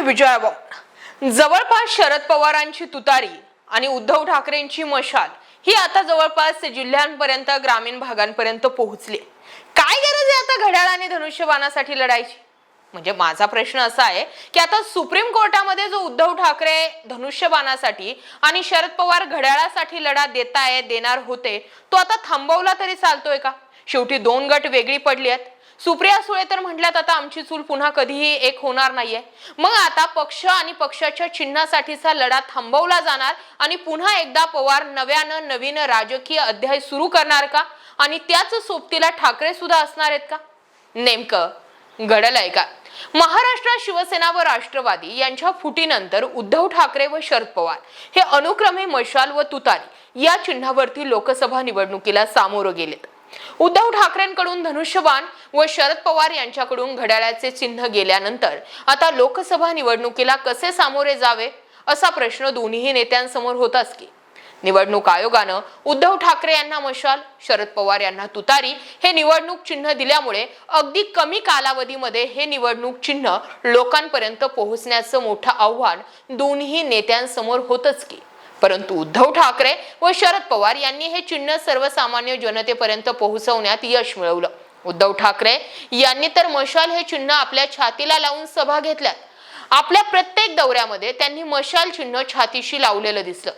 मी विजया जवळपास शरद पवारांची तुतारी आणि उद्धव ठाकरेंची मशाल ही आता जवळपास जिल्ह्यांपर्यंत ग्रामीण भागांपर्यंत पोहोचली. काय गरज आहे आता घड्याळ आणि धनुष्यबाणासाठी लढायची? म्हणजे माझा प्रश्न असा आहे की आता सुप्रीम कोर्टामध्ये जो उद्धव ठाकरे धनुष्यबाणासाठी आणि शरद पवार घड्याळासाठी लढा देताय देणार होते तो आता थांबवला तरी चालतोय का? शेवटी दोन गट वेगळी पडली आहेत. सुप्रिया सुळे तर म्हटल्यात आता आमची चूल पुन्हा कधीही एक होणार नाहीये. मग आता पक्ष आणि पक्षाच्या चिन्हासाठीचा लढा थांबवला जाणार आणि पुन्हा एकदा पवार नव्यानं नवीन राजकीय अध्याय सुरू करणार का? आणि त्याच सोबतीला ठाकरे सुद्धा असणार आहेत का? नेमकं घडलंय का? महाराष्ट्रात शिवसेना व राष्ट्रवादी यांच्या फुटीनंतर उद्धव ठाकरे व शरद पवार हे अनुक्रमे मशाल व तुतारी या चिन्हावरती लोकसभा निवडणुकीला सामोरं गेलेत. उद्धव ठाकरेंकडून धनुष्यबाण व शरद पवार यांच्याकडून घड्याळाचे चिन्ह गेल्यानंतर आता लोकसभा निवडणुकीला कसे सामोरे जावे असा प्रश्न दोन्ही नेत्यांसमोर होताच की निवडणूक आयोगानं उद्धव ठाकरे यांना मशाल शरद पवार यांना तुतारी हे निवडणूक चिन्ह दिल्यामुळे अगदी कमी कालावधीमध्ये हे निवडणूक चिन्ह लोकांपर्यंत पोहोचण्याचं मोठं आव्हान दोन्ही नेत्यांसमोर होतच की. परंतु उद्धव ठाकरे व शरद पवार यांनी हे चिन्ह सर्वसामान्य जनतेपर्यंत पोहोचवण्यात यश मिळवलं. उद्धव ठाकरे यांनी तर मशाल हे चिन्ह आपल्या छातीला लावून सभा घेतल्यात आपल्या प्रत्येक दौऱ्यामध्ये त्यांनी मशाल चिन्ह छातीशी लावलेलं दिसलं.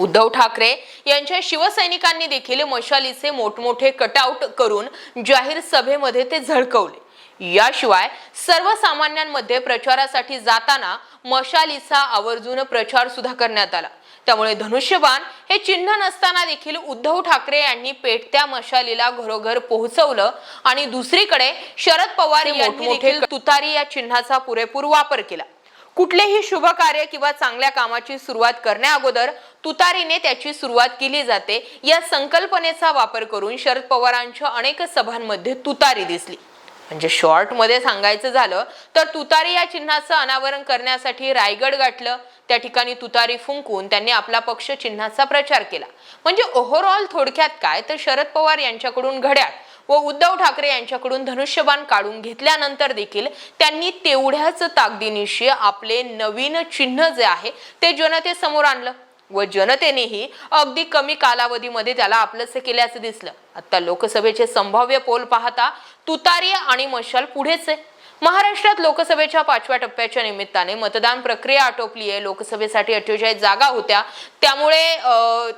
उद्धव ठाकरे यांच्या शिवसैनिकांनी देखील मशालीचे मोठमोठे कटआउट करून जाहीर सभेमध्ये ते झळकवले. याशिवाय सर्वसामान्यांमध्ये प्रचारासाठी जाताना मशालीचा आवर्जून प्रचार सुद्धा करण्यात आला. त्यामुळे धनुष्यबाण हे चिन्ह नसताना देखील उद्धव ठाकरे यांनी पेटत्या मशालीला घरोघर पोहोचवलं. आणि दुसरीकडे शरद पवार यांनी देखील तुतारी या चिन्हाचा पुरेपूर वापर केला. कुठलेही शुभ कार्य किंवा चांगल्या कामाची सुरुवात करण्याअगोदर तुतारीने त्याची सुरुवात केली जाते. या संकल्पनेचा वापर करून शरद पवारांच्या अनेक सभांमध्ये तुतारी दिसली. म्हणजे शॉर्टमध्ये सांगायचं झालं तर तुतारी या चिन्हाचं अनावरण करण्यासाठी रायगड गाठलं त्या ठिकाणी तुतारी फुंकून त्यांनी आपला पक्ष चिन्हाचा प्रचार केला. म्हणजे ओव्हरऑल थोडक्यात काय? तर शरद पवार यांच्याकडून घड्याळ व उद्धव ठाकरे यांच्याकडून धनुष्यबाण काढून घेतल्यानंतर देखील त्यांनी तेवढ्याच ताकदीनिशी आपले नवीन चिन्ह जे आहे ते जनतेसमोर आणलं व जनतेनेही अगदी कमी कालावधीमध्ये त्याला आपलंसे केल्याचं दिसलं. आता लोकसभेचे संभाव्य पोल पाहता तुतारी आणि मशाल पुढेच आहे. महाराष्ट्रात लोकसभेच्या पाचव्या टप्प्याच्या निमित्ताने मतदान प्रक्रिया आटोपली आहे लोकसभेसाठी अठ्ठेचाळीस जागा होत्या. त्यामुळे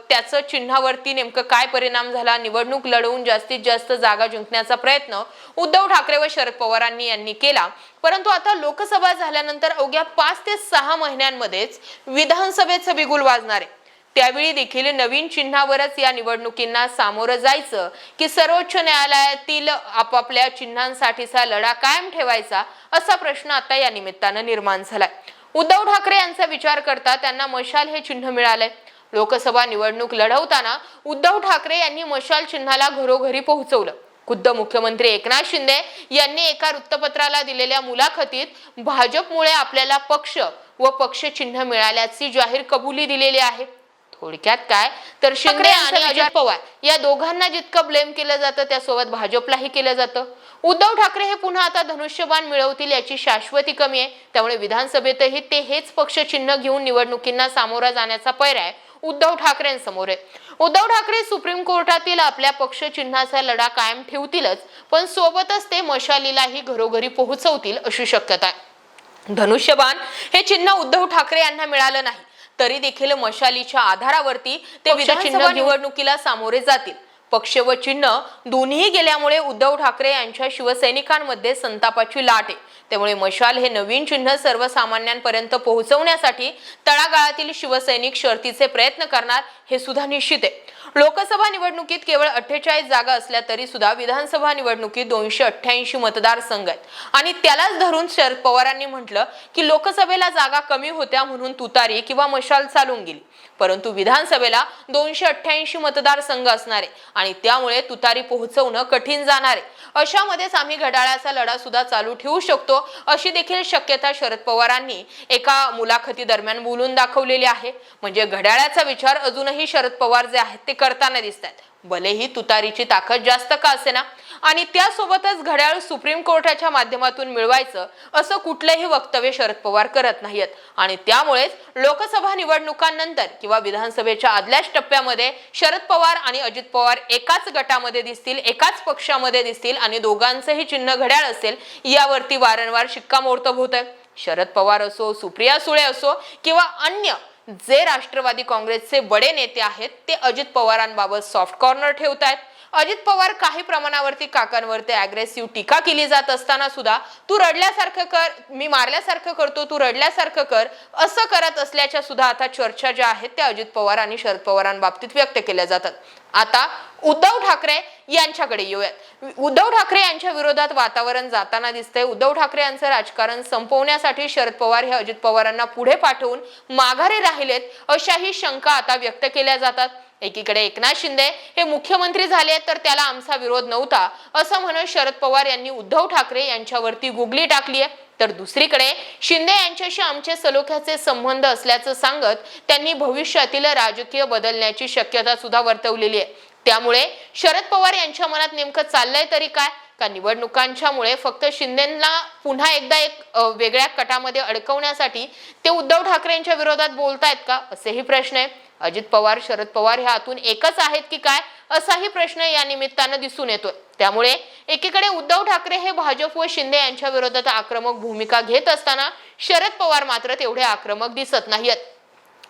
त्याचं चिन्हावरती नेमकं काय परिणाम झाला? निवडणूक लढवून जास्तीत जास्त जागा जिंकण्याचा प्रयत्न उद्धव ठाकरे व शरद पवारांनी यांनी केला. परंतु आता लोकसभा झाल्यानंतर अवघ्या पाच ते सहा महिन्यांमध्येच विधानसभेचं बिगुल वाजणार आहे. त्यावेळी देखील नवीन चिन्हावरच या निवडणुकींना सामोरं जायचं की सर्वोच्च न्यायालयातील आपापल्या चिन्हांसाठीचा लढा कायम ठेवायचा असा प्रश्न आता या निमित्तानं निर्माण झालाय. उद्धव ठाकरे यांचा विचार करता त्यांना मशाल हे चिन्ह मिळालंय. लोकसभा निवडणूक लढवताना उद्धव ठाकरे यांनी मशाल चिन्हाला घरोघरी पोहोचवलं. खुद्द मुख्यमंत्री एकनाथ शिंदे यांनी एका वृत्तपत्राला दिलेल्या मुलाखतीत भाजपमुळे आपल्याला पक्ष व पक्ष चिन्ह मिळाल्याची जाहीर कबुली दिलेली आहे. थोडक्यात काय? तर शिंदे आणि अजित पवार या दोघांना जितकं ब्लेम केलं जातं त्यासोबत भाजपलाही केलं जातं. उद्धव ठाकरे हे पुन्हा आता धनुष्यबाण मिळवतील याची शाश्वती कमी आहे. त्यामुळे विधानसभेतही ते हेच पक्ष चिन्ह घेऊन निवडणुकींना सामोरा जाण्याचा पर्याय उद्धव ठाकरेंसमोर आहे. उद्धव ठाकरे सुप्रीम कोर्टातील आपल्या पक्ष चिन्हाचा लढा कायम ठेवतीलच पण सोबतच ते मशालीलाही घरोघरी पोहोचवतील अशी शक्यता आहे. धनुष्यबाण हे चिन्ह उद्धव ठाकरे यांना मिळालं नाही. तरी देखील मशालीच्या आधारावरती ते विधानसभा निवडणुकीला सामोरे जातील. पक्ष व चिन्ह दोन्ही गेल्यामुळे उद्धव ठाकरे यांच्या शिवसैनिकांमध्ये संतापाची लाट आहे. त्यामुळे मशाल हे नवीन चिन्ह सर्वसामान्यांपर्यंत पोहोचवण्यासाठी तळागाळातील शिवसैनिक शर्तीचे प्रयत्न करणार हे सुद्धा निश्चित आहे. लोकसभा निवडणुकीत केवळ अठ्ठेचाळीस जागा असल्या तरी सुद्धा विधानसभा निवडणुकीत दोनशे अठ्ठ्याऐंशी मतदारसंघ आहेत. आणि त्यालाच धरून शरद पवारांनी म्हटलं की लोकसभेला जागा कमी होत्या म्हणून तुतारी किंवा मशाल चालून गेली. परंतु विधानसभेला दोनशे अठ्ठ्याऐंशी मतदारसंघ असणार आहे आणि त्यामुळे तुतारी पोहोचवणं कठीण जाणार आहे. अशामध्येच आम्ही घड्याळाचा लढा सुद्धा चालू ठेवू शकतो अशी देखील शक्यता शरद पवारांनी एका मुलाखती दरम्यान बोलून दाखवलेली आहे. म्हणजे घड्याळाचा विचार अजूनही शरद पवार जे आहेत ते करताना दिसतात भलेही तुतारीची ताकद जास्त का असेना? आणि त्यासोबतच घड्याळ सुप्रीम कोर्टाच्या माध्यमातून मिळवायचं असं कुठलंही वक्तव्य शरद पवार करत नाहीयेत. आणि त्यामुळेच लोकसभा निवडणुकांनंतर किंवा विधानसभेच्या आदल्याच टप्प्यामध्ये शरद पवार आणि अजित पवार एकाच गटामध्ये दिसतील एकाच पक्षामध्ये दिसतील आणि दोघांचंही चिन्ह घड्याळ असेल यावरती वारंवार शिक्कामोर्तब होत आहे शरद पवार असो सुप्रिया सुळे असो किंवा अन्य जे राष्ट्रवादी काँग्रेसचे बडे नेते आहेत ते अजित पवारांबाबत सॉफ्ट कॉर्नर ठेवत आहेत अजित पवार काही प्रमाणावरती काकांवरती अग्रेसिव्ह टीका केली जात असताना सुद्धा तू रडल्यासारखं कर मी मारल्यासारखं करतो तू रडल्यासारखं कर असं करत असल्याच्या सुद्धा आता चर्चा ज्या आहेत त्या अजित पवार आणि शरद पवारांबाबतीत व्यक्त केल्या जातात. आता उद्धव ठाकरे यांच्याकडे येऊयात. उद्धव ठाकरे यांच्या विरोधात वातावरण जाताना दिसतंय. उद्धव ठाकरे यांचं राजकारण संपवण्यासाठी शरद पवार हे अजित पवारांना पुढे पाठवून माघारी राहिलेत अशाही शंका आता व्यक्त केल्या जातात. एकीकडे एकनाथ शिंदे हे मुख्यमंत्री झाले तर त्याला आमचा विरोध नव्हता असं म्हणत शरद पवार यांनी उद्धव ठाकरे यांच्यावरती गुगली टाकली आहे. तर दुसरीकडे शिंदे यांच्याशी आमचे सलोख्याचे संबंध असल्याचं सांगत त्यांनी भविष्यातील राजकीय बदलण्याची शक्यता सुद्धा वर्तवलेली आहे. त्यामुळे शरद पवार यांच्या मनात नेमकं चाललंय तरी काय? का निवडणुकांच्यामुळे फक्त शिंदेना पुन्हा एकदा एक वेगळ्या कटामध्ये अडकवण्यासाठी ते उद्धव ठाकरेंच्या विरोधात बोलतायत का? असेही प्रश्न आहे. अजित पवार शरद पवार ह्या आतून एकच आहेत की काय? असाही प्रश्न या निमित्तानं दिसून येतोय. त्यामुळे एकीकडे उद्धव ठाकरे हे भाजप व शिंदे यांच्या विरोधात आक्रमक भूमिका घेत असताना शरद पवार मात्र तेवढे आक्रमक दिसत नाहीत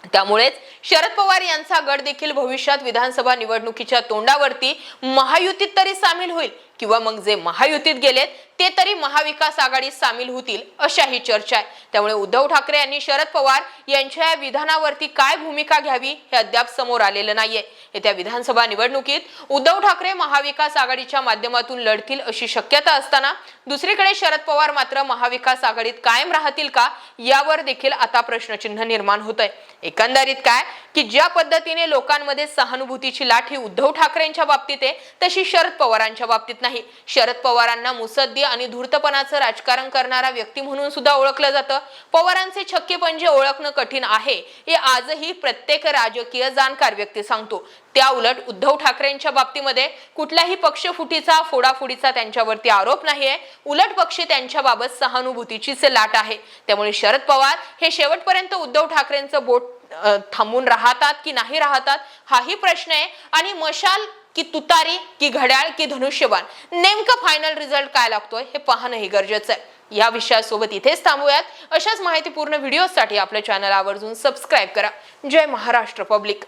त्यामुळेच शरद पवार यांचा गड देखील भविष्यात विधानसभा निवडणुकीच्या तोंडावरती महायुतीत तरी सामील होईल किंवा मग जे महायुतीत गेलेत ते तरी महाविकास आघाडीत सामील होतील अशाही चर्चा आहे. त्यामुळे उद्धव ठाकरे यांनी शरद पवार यांच्या या विधानावरती काय भूमिका घ्यावी हे अद्याप समोर आलेलं नाहीये. येत्या विधानसभा निवडणुकीत उद्धव ठाकरे महाविकास आघाडीच्या माध्यमातून लढतील अशी शक्यता असताना दुसरीकडे शरद पवार मात्र महाविकास आघाडीत कायम राहतील का यावर देखील आता प्रश्नचिन्ह निर्माण होत आहे एकंदरीत काय? की ज्या पद्धतीने लोकांमध्ये सहानुभूतीची लाठी उद्धव ठाकरेंच्या बाबतीत आहे तशी शरद पवारांच्या बाबतीत नाही. शरद पवारांना मुसद्दी आणि धूर्तपणाचं राजकारण करणारा व्यक्ती म्हणून सुद्धा ओळखलं जातं. पवारांचे छक्के पंजे ओळखणं कठीण आहे हे आजही प्रत्येक राजकीय जाणकार व्यक्ती सांगतो. त्या उलट उद्धव ठाकरेंच्या बाबतीमध्ये कुठल्याही पक्षफुटीचा फोडाफुडीचा त्यांच्यावरती आरोप नाहीये. उलट पक्षी त्यांच्याबाबत सहानुभूतीचीच लाट आहे. त्यामुळे शरद पवार हे शेवटपर्यंत उद्धव ठाकरेंचं बोट थांबून राहतात की नाही राहतात हाही प्रश्न आहे. आणि मशाल की तुतारी की घड्याळ की धनुष्यबाण. नेमकं फायनल रिझल्ट काय लागतोय हे पाहणं हे गरजेचं आहे. या विषयासोबत इथेच थांबूयात. अशाच माहितीपूर्ण व्हिडिओसाठी आपल्या चॅनल आवर्जून सबस्क्राईब करा. जय महाराष्ट्र पब्लिक